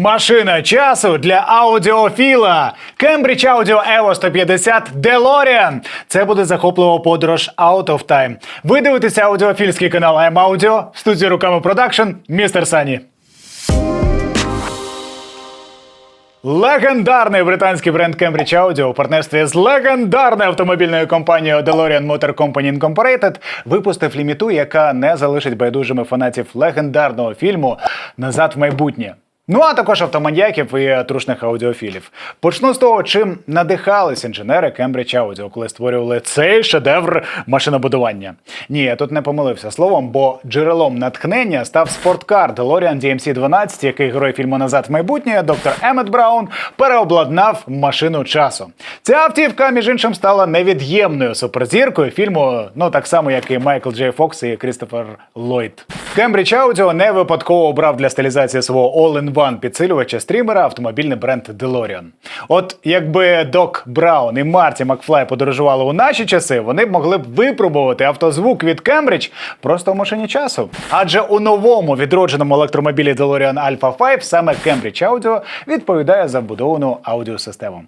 Машина часу для аудіофіла. Cambridge Audio Evo 150 DeLorean. Це буде захоплива подорож Out of Time. Ви дивитеся аудіофільський канал I'm Audio в студії руками продакшн містер Сані. Легендарний британський бренд Cambridge Audio у партнерстві з легендарною автомобільною компанією DeLorean Motor Company Incorporated випустив ліміту, яка не залишить байдужими фанатів легендарного фільму Назад в майбутнє. Ну а також автоманьяків і трушних аудіофілів. Почну з того, чим надихались інженери Cambridge Audio, коли створювали цей шедевр машинобудування. Ні, я тут не помилився словом, бо джерелом натхнення став спорткар DeLorean DMC-12, який герой фільму Назад в майбутнє доктор Еммет Браун переобладнав машину часу. Ця автівка, між іншим, стала невід'ємною суперзіркою фільму, ну так само, як і Майкл Джей Фокс і Крістофер Ллойд. Cambridge Audio не випадково обрав для стилізації свого all-in-one підсилювача стрімера автомобільний бренд DeLorean. От якби Док Браун і Марті Макфлай подорожували у наші часи, вони б могли б випробувати автозвук від Кембридж просто в машині часу. Адже у новому відродженому електромобілі DeLorean Alpha 5 саме Cambridge Audio відповідає за вбудовану аудіосистему.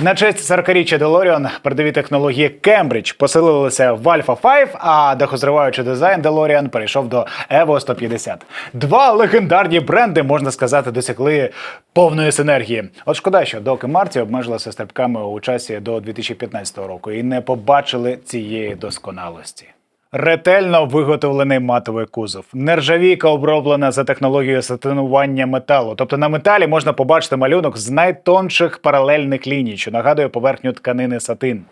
На честь 40-річчя DeLorean передові технології Кембридж посилилися в Alpha 5, а дохозриваючий дизайн DeLorean перейшов до Evo 150. Два легендарні бренди, можна сказати, досягли повної синергії. От шкода, що доки Марті обмежилася стрибками у часі до 2015 року і не побачили цієї досконалості. Ретельно виготовлений матовий кузов. Нержавійка оброблена за технологією сатинування металу. Тобто на металі можна побачити малюнок з найтонших паралельних ліній, що нагадує поверхню тканини сатин.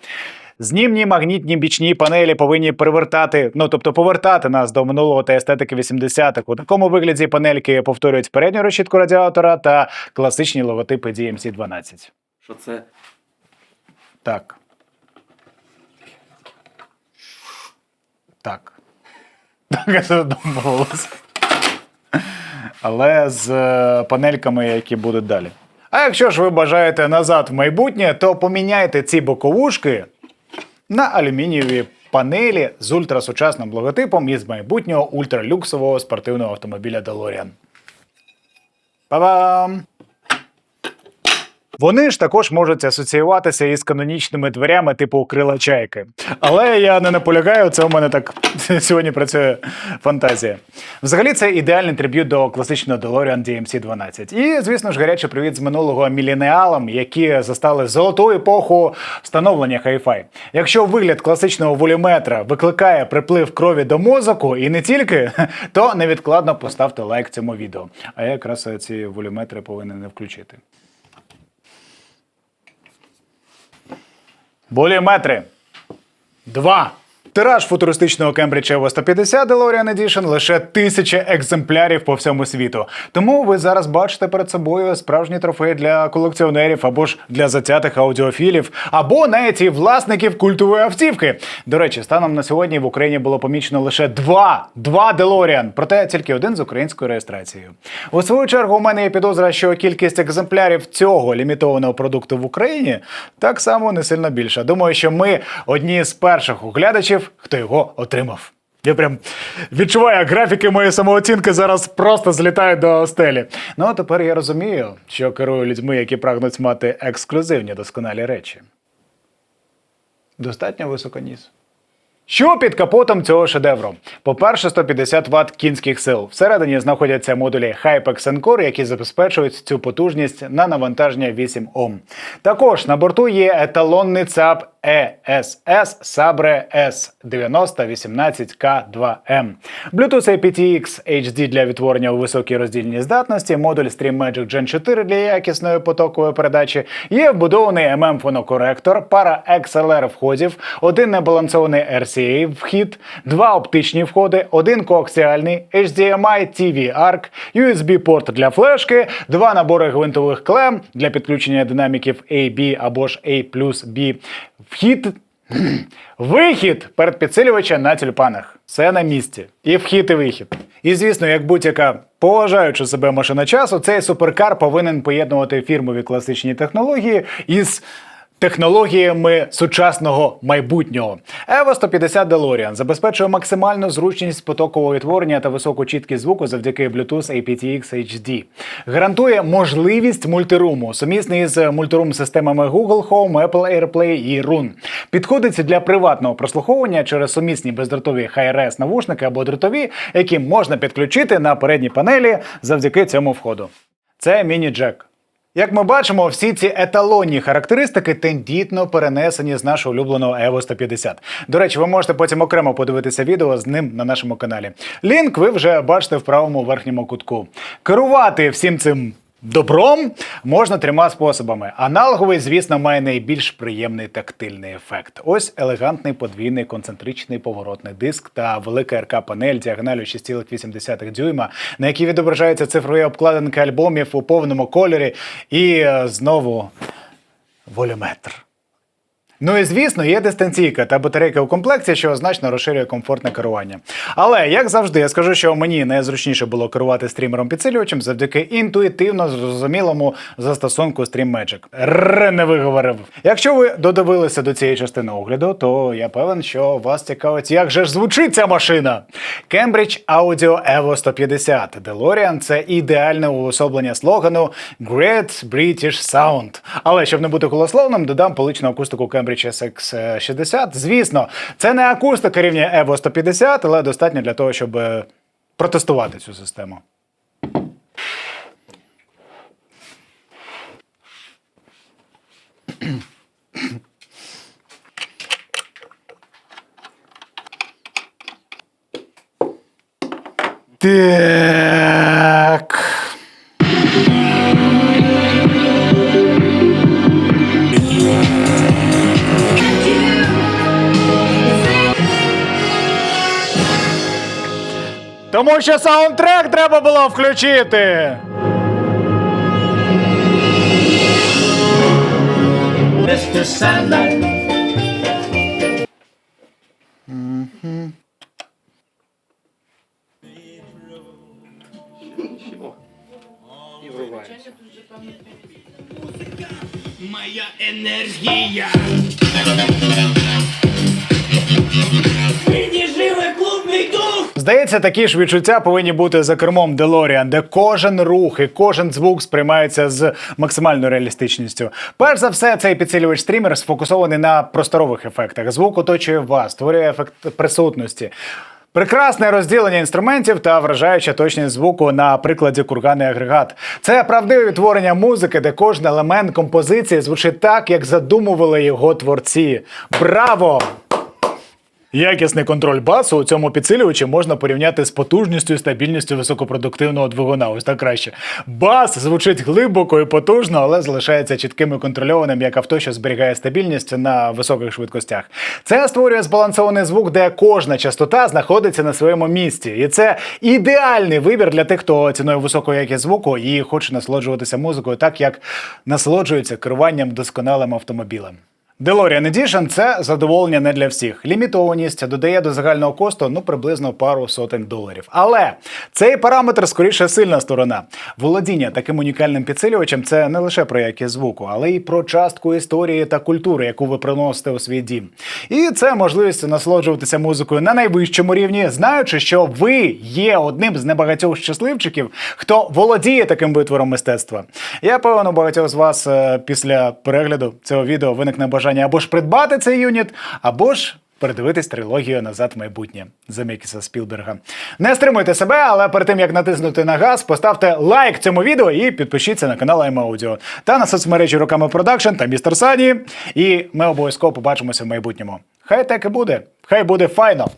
Знімні магнітні бічні панелі повинні привертати, ну тобто повертати нас до минулого та естетики 80-х. У такому вигляді панельки повторюють передню решітку радіатора та класичні логотипи DMC-12. Що це? Так. Так. Так, це домовилась. Але з е, панельками, які будуть далі. А якщо ж ви бажаєте назад в майбутнє, то поміняйте ці боковушки на алюмінієві панелі з ультрасучасним логотипом із майбутнього ультралюксового спортивного автомобіля DeLorean. Па-бам! Вони ж також можуть асоціюватися із канонічними дверями типу крила чайки. Але я не наполягаю, це у мене так сьогодні працює фантазія. Взагалі, це ідеальний триб'ют до класичного DeLorean DMC-12. І, звісно ж, гарячий привіт з минулого міленіалам, які застали золоту епоху встановлення хай-фай. Якщо вигляд класичного волюметра викликає приплив крові до мозоку, і не тільки, то невідкладно поставте лайк цьому відео. А я якраз ці волюметри повинен не включити. Боліметри. Два. Тираж футуристичного Evo 150 DeLorean Edition лише тисяча екземплярів по всьому світу. Тому ви зараз бачите перед собою справжній трофей для колекціонерів або ж для затятих аудіофілів, або навіть і власників культової автівки. До речі, станом на сьогодні в Україні було помічено лише два два DeLorean, проте тільки один з українською реєстрацією. У свою чергу, у мене є підозра, що кількість екземплярів цього лімітованого продукту в Україні так само не сильно більша. Думаю, що ми одні з перших оглядачів, хто його отримав. Я прям відчуваю, графіки моєї самооцінки зараз просто злітають до стелі. Ну а тепер я розумію, що керую людьми, які прагнуть мати ексклюзивні досконалі речі. Достатньо високо ніс. Що під капотом цього шедевру? По-перше, 150 Вт кінських сил. Всередині знаходяться модулі Hypex Encore, які забезпечують цю потужність на навантаження 8 Ом. Також на борту є еталонний ЦАП ESS Sabre S9018K2M. Bluetooth aptX HD для відтворення у високій роздільній здатності, модуль Stream Magic Gen 4 для якісної потокової передачі, є вбудований mm фонокоректор, пара XLR входів, один небалансований RCA вхід, два оптичні входи, один коаксіальний, HDMI TV ARC, USB-порт для флешки, два набори гвинтових клем для підключення динаміків AB або ж A B, вхід. Вихід перед підсилювача на тюльпанах. Все на місці. І вхід, і вихід. І звісно, як будь-яка поважаючи себе машина часу, цей суперкар повинен поєднувати фірмові класичні технології із Технологіями сучасного майбутнього Evo 150 DeLorean забезпечує максимальну зручність потокового відтворення та високу чіткість звуку завдяки Bluetooth aptX HD. Гарантує можливість мультируму, сумісний з мультирум системами Google Home, Apple AirPlay і Roon. Підходить для приватного прослуховування через сумісні бездротові Hi-Res навушники або дротові, які можна підключити на передній панелі завдяки цьому входу. Це міні-джек. Як ми бачимо, всі ці еталонні характеристики тендітно перенесені з нашого улюбленого Evo 150. До речі, ви можете потім окремо подивитися відео з ним на нашому каналі. Лінк ви вже бачите в правому верхньому кутку. Керувати всім цим. Добром можна трьома способами. Аналоговий, звісно, має найбільш приємний тактильний ефект. Ось елегантний подвійний концентричний поворотний диск та велика РК-панель діагоналю 6,8 дюйма, на якій відображаються цифрові обкладинки альбомів у повному кольорі, і е, знову волюметр. Ну і звісно, є дистанційка та батарейка у комплекті, що значно розширює комфортне керування. Але як завжди, я скажу, що мені найзручніше було керувати стрімером підсилювачем завдяки інтуїтивно зрозумілому застосунку Stream Magic. Р не виговорив. Якщо ви додивилися до цієї частини огляду, то я певен, що вас цікавить, як же ж звучить ця машина. Cambridge Audio Evo 150 DeLorean – це ідеальне уособлення слогану Great British Sound. Але щоб не бути голословним, додам поличну акустику Cambridge SX60. Звісно, це не акустика рівня Evo 150, але достатньо для того, щоб е, протестувати цю систему. Так. Тому що саундтрек треба було включити. Моя енергія. Здається, такі ж відчуття повинні бути за кермом DeLorean, де кожен рух і кожен звук сприймається з максимальною реалістичністю. Перш за все, цей підсилювач стрімер сфокусований на просторових ефектах. Звук оточує вас, створює ефект присутності. Прекрасне розділення інструментів та вражаюча точність звуку на прикладі курганий агрегат. Це правдиве відтворення музики, де кожен елемент композиції звучить так, як задумували його творці. Браво! Якісний контроль басу у цьому підсилювачі можна порівняти з потужністю і стабільністю високопродуктивного двигуна. Ось так краще. Бас звучить глибоко і потужно, але залишається чітким і контрольованим, як авто, що зберігає стабільність на високих швидкостях. Це створює збалансований звук, де кожна частота знаходиться на своєму місці. І це ідеальний вибір для тих, хто цінує високу якість звуку і хоче насолоджуватися музикою, так як насолоджується керуванням досконалим автомобілем. DeLorean Edition – це задоволення не для всіх. Лімітованість додає до загального косту ну приблизно пару сотень доларів. Але цей параметр скоріше сильна сторона. Володіння таким унікальним підсилювачем це не лише про якість звуку, але й про частку історії та культури, яку ви приносите у свій дім. І це можливість насолоджуватися музикою на найвищому рівні, знаючи, що ви є одним з небагатьох щасливчиків, хто володіє таким витвором мистецтва. Я певен, у багатьох з вас е, після перегляду цього відео виникне бажання або ж придбати цей юніт, або ж. Передивитись трилогію назад в майбутнє Земекіса Спілберга. Не стримуйте себе, але перед тим як натиснути на газ, поставте лайк цьому відео і підпишіться на канал Аудіо та на соцмережі Руками Продакшн та Містер Сані. І ми обов'язково побачимося в майбутньому. Хай так і буде, хай буде файно.